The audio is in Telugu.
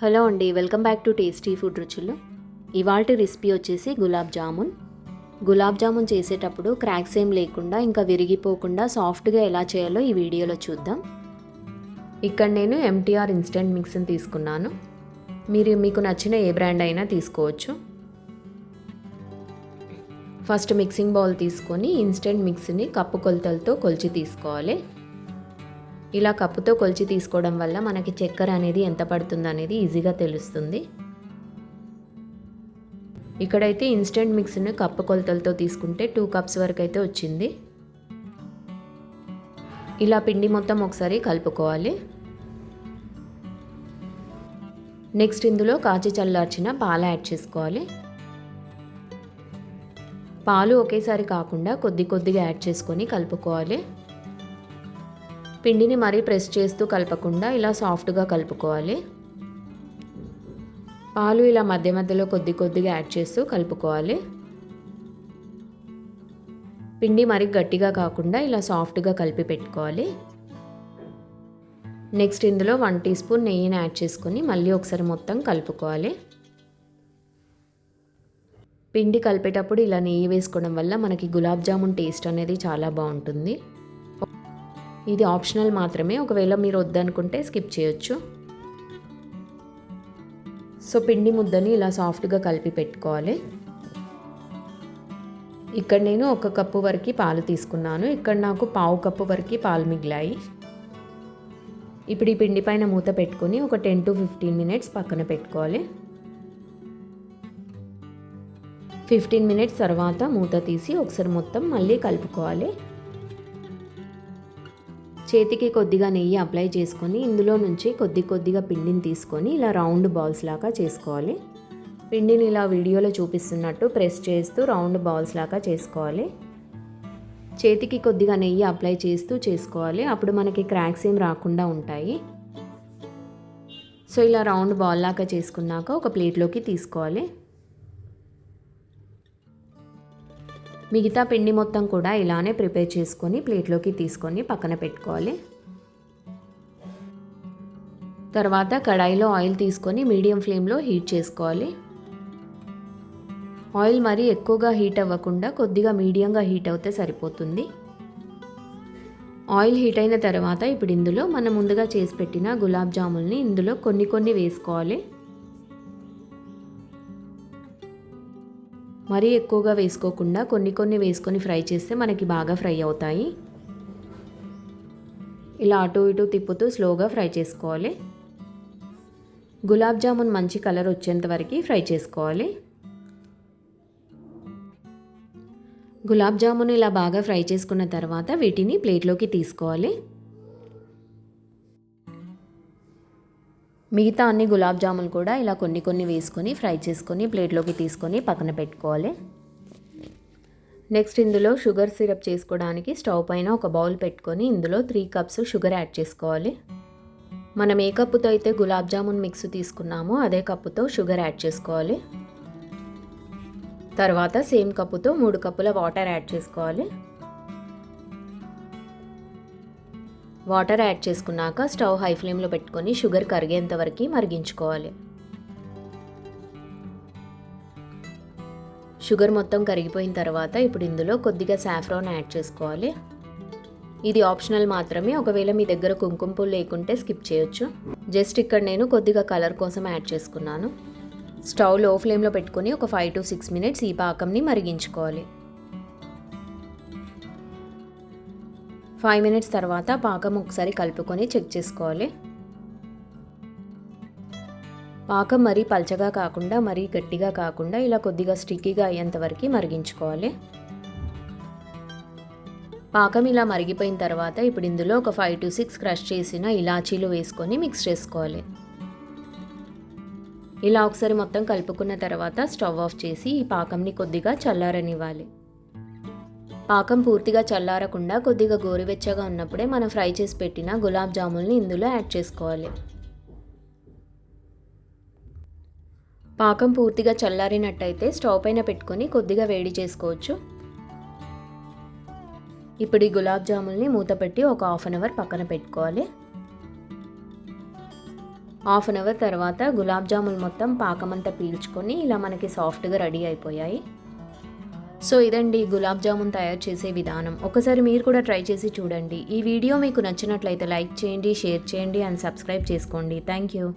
హలో అండి welcome back to tasty food రుచులు. ఇవాల్టి రెసిపీ వచ్చేసి గులాబ్ జామున్. గులాబ్ జామున్ చేసేటప్పుడు క్రాక్స్ ఏం లేకుండా ఇంకా విరిగిపోకుండా సాఫ్ట్గా ఎలా చేయాలో ఈ వీడియోలో చూద్దాం. ఇక్కడ నేను ఎంటీఆర్ ఇన్స్టెంట్ మిక్స్ని తీసుకున్నాను. మీరు మీకు నచ్చిన ఏ బ్రాండ్ అయినా తీసుకోవచ్చు. ఫస్ట్ మిక్సింగ్ బౌల్ తీసుకొని ఇన్స్టెంట్ మిక్స్ని కప్పు కొలతలతో కొలిచి తీసుకోవాలి. ఇలా కప్పుతో కొలిచి తీసుకోవడం వల్ల మనకి చక్కెర అనేది ఎంత పడుతుంది అనేది ఈజీగా తెలుస్తుంది. ఇక్కడైతే ఇన్స్టెంట్ మిక్సీని కప్పు కొలతలతో తీసుకుంటే టూ కప్స్ వరకు అయితే వచ్చింది. ఇలా పిండి మొత్తం ఒకసారి కలుపుకోవాలి. నెక్స్ట్ ఇందులో కాచి చల్లార్చిన పాలు యాడ్ చేసుకోవాలి. పాలు ఒకేసారి కాకుండా కొద్ది కొద్దిగా యాడ్ చేసుకొని కలుపుకోవాలి. పిండిని మరీ ప్రెస్ చేస్తూ కలపకుండా ఇలా సాఫ్ట్గా కలుపుకోవాలి. పాలు ఇలా మధ్య మధ్యలో కొద్ది కొద్దిగా యాడ్ చేస్తూ కలుపుకోవాలి. పిండి మరీ గట్టిగా కాకుండా ఇలా సాఫ్ట్గా కలిపి పెట్టుకోవాలి. నెక్స్ట్ ఇందులో వన్ టీ స్పూన్ నెయ్యిని యాడ్ చేసుకొని మళ్ళీ ఒకసారి మొత్తం కలుపుకోవాలి. పిండి కలిపేటప్పుడు ఇలా నెయ్యి వేసుకోవడం వల్ల మనకి గులాబ్ జామున్ టేస్ట్ అనేది చాలా బాగుంటుంది. ఇది ఆప్షనల్ మాత్రమే. ఒకవేళ మీరు వద్దనుకుంటే స్కిప్ చేయొచ్చు. సో పిండి ముద్దని ఇలా సాఫ్ట్గా కలిపి పెట్టుకోవాలి. ఇక్కడ నేను ఒక కప్పు వరకు పాలు తీసుకున్నాను. ఇక్కడ నాకు పావు కప్పు వరకు పాలు మిగిలాయి. ఇప్పుడు ఈ పిండి పైన మూత పెట్టుకొని ఒక టెన్ టు ఫిఫ్టీన్ మినిట్స్ పక్కన పెట్టుకోవాలి. ఫిఫ్టీన్ మినిట్స్ తర్వాత మూత తీసి ఒకసారి మొత్తం మళ్ళీ కలుపుకోవాలి. చేతికి కొద్దిగా నెయ్యి అప్లై చేసుకొని ఇందులో నుంచి కొద్ది కొద్దిగా పిండిని తీసుకొని ఇలా రౌండ్ బాల్స్ లాగా చేసుకోవాలి. పిండిని ఇలా వీడియోలో చూపిస్తున్నట్టు ప్రెస్ చేస్తూ రౌండ్ బాల్స్ లాగా చేసుకోవాలి. చేతికి కొద్దిగా నెయ్యి అప్లై చేస్తూ చేసుకోవాలి. అప్పుడు మనకి క్రాక్స్ ఏం రాకుండా ఉంటాయి. సో ఇలా రౌండ్ బాల్ లాగా చేసుకున్నాక ఒక ప్లేట్లోకి తీసుకోవాలి. మిగతా పిండి మొత్తం కూడా ఇలానే ప్రిపేర్ చేసుకొని ప్లేట్లోకి తీసుకొని పక్కన పెట్టుకోవాలి. తర్వాత కడాయిలో ఆయిల్ తీసుకొని మీడియం ఫ్లేమ్లో హీట్ చేసుకోవాలి. ఆయిల్ మరీ ఎక్కువగా హీట్ అవ్వకుండా కొద్దిగా మీడియంగా హీట్ అవుతే సరిపోతుంది. ఆయిల్ హీట్ అయిన తర్వాత ఇప్పుడు ఇందులో మనం ముందుగా చేసి పెట్టిన గులాబ్ జాముల్ని ఇందులో కొన్ని కొన్ని వేసుకోవాలి. మరీ ఎక్కువగా వేసుకోకుండా కొన్ని కొన్ని వేసుకొని ఫ్రై చేస్తే మనకి బాగా ఫ్రై అవుతాయి. ఇలా అటు ఇటు తిప్పుతూ స్లోగా ఫ్రై చేసుకోవాలి. గులాబ్ జామున్ మంచి కలర్ వచ్చేంత వరకు ఫ్రై చేసుకోవాలి. గులాబ్ జామున్ ఇలా బాగా ఫ్రై చేసుకున్న తర్వాత వీటిని ప్లేట్లోకి తీసుకోవాలి. మిగతా అన్ని గులాబ్ జామున్ కూడా ఇలా కొన్ని కొన్ని వేసుకొని ఫ్రై చేసుకొని ప్లేట్లోకి తీసుకొని పక్కన పెట్టుకోవాలి. నెక్స్ట్ ఇందులో షుగర్ సిరప్ చేసుకోవడానికి స్టవ్ పైన ఒక బౌల్ పెట్టుకొని ఇందులో త్రీ కప్స్ షుగర్ యాడ్ చేసుకోవాలి. మనం ఏ కప్పుతో అయితే గులాబ్ జామున్ మిక్స్ తీసుకున్నామో అదే కప్పుతో షుగర్ యాడ్ చేసుకోవాలి. తర్వాత సేమ్ కప్పుతో మూడు కప్పుల వాటర్ యాడ్ చేసుకోవాలి. వాటర్ యాడ్ చేసుకున్నాక స్టవ్ హై ఫ్లేమ్లో పెట్టుకొని షుగర్ కరిగేంత వరకు మరిగించుకోవాలి. షుగర్ మొత్తం కరిగిపోయిన తర్వాత ఇప్పుడు ఇందులో కొద్దిగా సాఫ్రాన్ యాడ్ చేసుకోవాలి. ఇది ఆప్షనల్ మాత్రమే. ఒకవేళ మీ దగ్గర కుంకుమ పువ్వు లేకుంటే స్కిప్ చేయొచ్చు. జస్ట్ ఇక్కడ నేను కొద్దిగా కలర్ కోసం యాడ్ చేసుకున్నాను. స్టవ్లో ఫ్లేమ్లో పెట్టుకొని ఒక ఫైవ్ టు సిక్స్ మినిట్స్ ఈ పాకంని మరిగించుకోవాలి. ఫైవ్ మినిట్స్ తర్వాత పాకం ఒకసారి కలుపుకొని చెక్ చేసుకోవాలి. పాకం మరీ పల్చగా కాకుండా మరీ గట్టిగా కాకుండా ఇలా కొద్దిగా స్టిక్కీగా అయ్యేంత వరకు మరిగించుకోవాలి. పాకం ఇలా మరిగిపోయిన తర్వాత ఇప్పుడు ఇందులో ఒక ఫైవ్ టు సిక్స్ క్రష్ చేసిన ఇలాచీలు వేసుకొని మిక్స్ చేసుకోవాలి. ఇలా ఒకసారి మొత్తం కలుపుకున్న తర్వాత స్టవ్ ఆఫ్ చేసి ఈ పాకంని కొద్దిగా చల్లారనివ్వాలి. పాకం పూర్తిగా చల్లారకుండా కొద్దిగా గోరువెచ్చగా ఉన్నప్పుడే మనం ఫ్రై చేసి పెట్టిన గులాబ్ జాముల్ని ఇందులో యాడ్ చేసుకోవాలి. పాకం పూర్తిగా చల్లారినట్టయితే స్టవ్ పైన పెట్టుకొని కొద్దిగా వేడి చేసుకోవచ్చు. ఇప్పుడు ఈ గులాబ్ జాముల్ని మూత పెట్టి ఒక హాఫ్ అన్ అవర్ పక్కన పెట్టుకోవాలి. హాఫ్ అన్ అవర్ తర్వాత గులాబ్ జామున్ మొత్తం పాకమంతా పీల్చుకొని ఇలా మనకి సాఫ్ట్గా రెడీ అయిపోయాయి. సో ఇదండి గులాబ్ జామున్ తయారు చేసే విధానం. ఒకసారి మీరు కూడా ట్రై చేసి చూడండి. ఈ వీడియో మీకు నచ్చినట్లయితే లైక్ చేయండి షేర్ చేయండి అండ్ సబ్స్క్రైబ్ చేసుకోండి. Thank you.